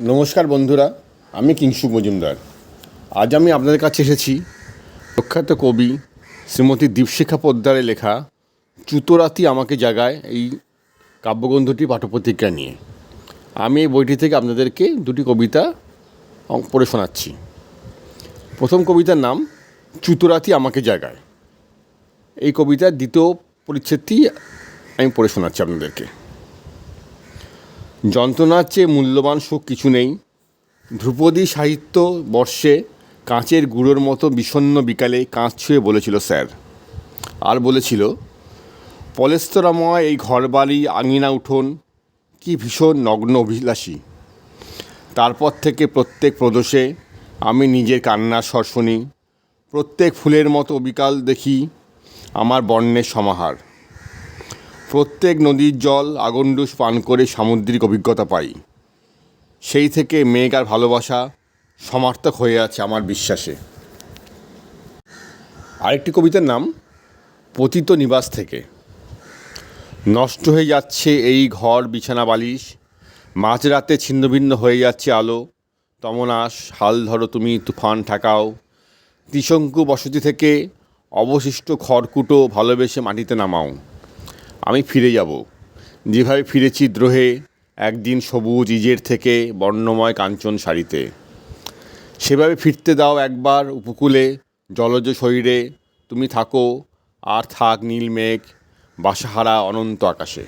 নমস্কার বন্ধুরা, আমি কিংসুক মজুমদার। আজ আমি আপনাদের কাছে এসেছি প্রখ্যাত কবি শ্রীমতী দীপশিখা পোদ্দারের লেখা, চুতোরাতি আমাকে জাগায় এই কাব্যগ্রন্থটি পাঠ্যপ্রতিজ্ঞা নিয়ে। আমি এই বইটি থেকে আপনাদেরকে দুটি কবিতা পড়ে শোনাচ্ছি। প্রথম কবিতার নাম, চুতোরাতি আমাকে জাগায় এই কবিতার দ্বিতীয় পরিচ্ছেদটি আমি পড়ে শোনাচ্ছি আপনাদেরকে। যন্ত্রণার চেয়ে মূল্যবান সুখ কিছু নেই। ধ্রুপদী সাহিত্য বর্ষে কাঁচের গুঁড়োর মতো বিষণ্ন বিকালে কাঁচ ছুঁয়ে বলেছিল স্যার। আর বলেছিল, পলেস্তরাময় এই ঘরবাড়ি, আঙিনা উঠোন, কি ভীষণ নগ্ন অভিলাষী। তারপর থেকে প্রত্যেক প্রদোষে আমি নিজের কান্নার স্বর শুনি, প্রত্যেক ফুলের মতো বিকাল দেখি আমার বর্ণের সমাহার। প্রত্যেক নদীর জল আগন্ডুস পান করে সামুদ্রিক অভিজ্ঞতা পাই। সেই থেকে মেঘ আর ভালোবাসা সমার্থক হয়ে আছে আমার বিশ্বাসে। আরেকটি কবিতার নাম, পতিত নিবাস থেকে। নষ্ট হয়ে যাচ্ছে এই ঘর, বিছানা, বালিশ। মাঝরাতে ছিন্নভিন্ন হয়ে যাচ্ছে আলো। তমনাস হাল ধরো তুমি, তুফান ঠেকাও। ত্রিশঙ্কু বসতি থেকে অবশিষ্ট খড়কুটো ভালোবেসে মাটিতে নামাও। আমি ফিরে যাব। যেভাবে ফিরেছি দ্রোহে, একদিন সবুজ ইজের থেকে বর্ণময় কাঞ্চন শাড়িতে। সেভাবে ফিরতে দাও একবার উপকূলে, জলজ শরীরে। তুমি থাকো, আর থাক নীল মেঘ, বাসাহারা অনন্ত আকাশে।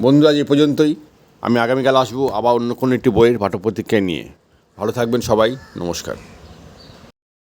বন্ধু আজ এ পর্যন্তই। আমি আগামীকাল আসব আবার অন্য কোনো একটি বইয়ের পাঠ্যপ্রতিক্রিয়া নিয়ে। ভালো থাকবেন সবাই, নমস্কার।